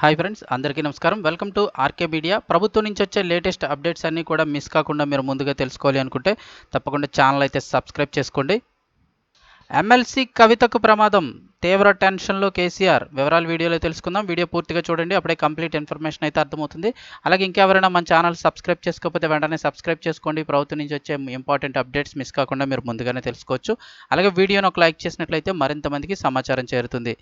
Hi friends అందరికీ నమస్కారం. Welcome to RK media ప్రభుత్వం నుంచి వచ్చే లేటెస్ట్ అప్డేట్స్ అన్నీ కూడా మిస్ కాకుండా మీరు ముందుగా తెలుసుకోవాలి అనుకుంటే తప్పకుండా ఛానల్ అయితే సబ్స్క్రైబ్ చేసుకోండి. ఎమ్మెల్సీ కవితకు ప్రమాదం. తీవ్ర టెన్షన్లో కేసీఆర్. వివరాలు వీడియోలో తెలుసుకుందాం. వీడియో పూర్తిగా చూడండి. అప్పుడే కంప్లీట్ ఇన్ఫర్మేషన్ అయితే అర్థమవుతుంది. అలాగే ఇంకెవరైనా మన ఛానల్ సబ్స్క్రైబ్ చేసుకోకపోతే వెంటనే సబ్స్క్రైబ్ చేసుకోండి. ప్రభుత్వం నుంచి వచ్చే ఇంపార్టెంట్ అప్డేట్స్ మిస్ కాకుండా మీరు ముందుగానే తెలుసుకోవచ్చు. అలాగే వీడియోను ఒక లైక్ చేసినట్లయితే మరింత మందికి సమాచారం చేరుతుంది.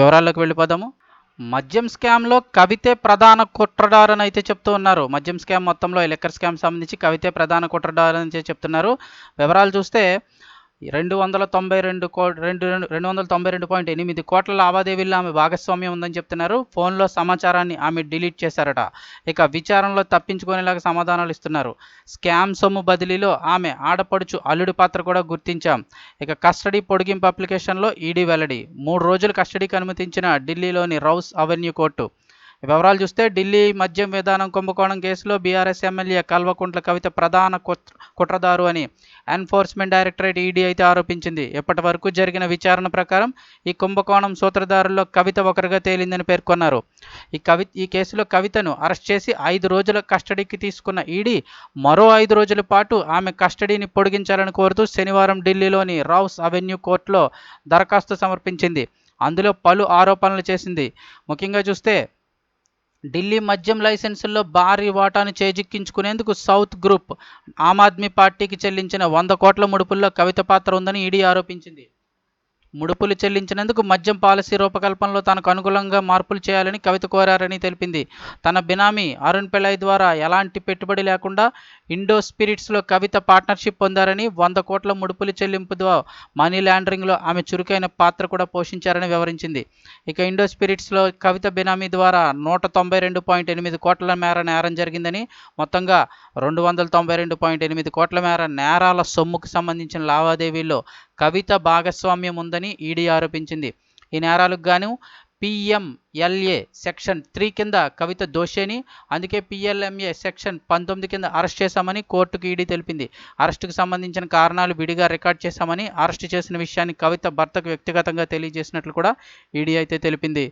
వివరాల్లోకి వెళ్ళిపోదాము. మద్యం స్కామ్లో కవితే ప్రధాన కుట్రదారని అయితే చెప్తూ ఉన్నారు. మద్యం స్కామ్ మొత్తంలో లెక్కర్ లిక్కర్ స్కామ్ సంబంధించి కవితే ప్రధాన కుట్రదారని అయితే చెప్తున్నారు. వివరాలు చూస్తే రెండు వందల తొంభై రెండు కో రెండు రెండు రెండు వందల తొంభై రెండు పాయింట్ ఎనిమిది కోట్ల లావాదేవీల్లో ఆమె భాగస్వామ్యం ఉందని చెప్తున్నారు. ఫోన్లో సమాచారాన్ని ఆమె డిలీట్ చేశారట. ఇక విచారణలో తప్పించుకునేలాగా సమాధానాలు ఇస్తున్నారు. స్కామ్ సొమ్ము బదిలీలో ఆమె ఆడపడుచు అల్లుడి పాత్ర కూడా గుర్తించాం. ఇక కస్టడీ పొడిగింపు అప్లికేషన్లో ఈడీ వెల్లడి. మూడు రోజులు కస్టడీకి అనుమతించిన ఢిల్లీలోని రౌస్ అవెన్యూ కోర్టు. వివరాలు చూస్తే ఢిల్లీ మద్యం విధానం కుంభకోణం కేసులో బీఆర్ఎస్ ఎమ్మెల్యే కల్వకుంట్ల కవిత ప్రధాన కుట్రదారు అని ఎన్ఫోర్స్మెంట్ డైరెక్టరేట్ ఈడీ అయితే ఆరోపించింది. ఇప్పటి వరకు జరిగిన విచారణ ప్రకారం ఈ కుంభకోణం సూత్రధారుల్లో కవిత ఒకరిగా తేలిందని పేర్కొన్నారు. ఈ కవి ఈ కేసులో కవితను అరెస్ట్ చేసి ఐదు రోజుల కస్టడీకి తీసుకున్న ఈడీ మరో ఐదు రోజుల పాటు ఆమె కస్టడీని పొడిగించాలని కోరుతూ శనివారం ఢిల్లీలోని రౌస్ అవెన్యూ కోర్టులో దరఖాస్తు సమర్పించింది. అందులో పలు ఆరోపణలు చేసింది. ముఖ్యంగా చూస్తే ఢిల్లీ మద్యం లైసెన్సుల్లో భారీ వాటాను చేజిక్కించుకునేందుకు సౌత్ గ్రూప్ ఆమ్ ఆద్మీ పార్టీకి చెల్లించిన వంద కోట్ల ముడుపుల్లో కవిత పాత్ర ఉందని ఈడీ ఆరోపించింది. ముడుపులు చెల్లించినందుకు మద్యం పాలసీ రూపకల్పనలో తనకు అనుకూలంగా మార్పులు చేయాలని కవిత కోరారని తెలిపింది. తన బినామీ అరుణ్ పిళ్ళై ద్వారా ఎలాంటి పెట్టుబడి లేకుండా ఇండో స్పిరిట్స్లో కవిత పార్ట్నర్షిప్ పొందారని వంద కోట్ల ముడుపులు చెల్లింపు ద్వారా మనీ లాండరింగ్లో ఆమె చురుకైన పాత్ర కూడా పోషించారని వివరించింది. ఇక ఇండో స్పిరిట్స్లో కవిత బినామీ ద్వారా నూట తొంభై రెండు పాయింట్ ఎనిమిది కోట్ల మేర నేరం జరిగిందని మొత్తంగా రెండు వందల తొంభై రెండు పాయింట్ ఎనిమిది కోట్ల మేర నేరాల సొమ్ముకు సంబంధించిన లావాదేవీల్లో కవిత భాగస్వామ్యం ఉందని ఈడీ ఆరోపించింది. ఈ నేరాలకు గాను పిఎంఎల్ఏ సెక్షన్ త్రీ కింద కవిత దోషేని అందుకే పిఎల్ఎంఏ సెక్షన్ పంతొమ్మిది కింద అరెస్ట్ చేశామని కోర్టుకు ఈడీ తెలిపింది. అరెస్టుకు సంబంధించిన కారణాలు విడిగా రికార్డ్ చేశామని అరెస్టు చేసిన విషయాన్ని కవిత భర్తకు వ్యక్తిగతంగా తెలియజేసినట్లు కూడా ఈడీ అయితే తెలిపింది.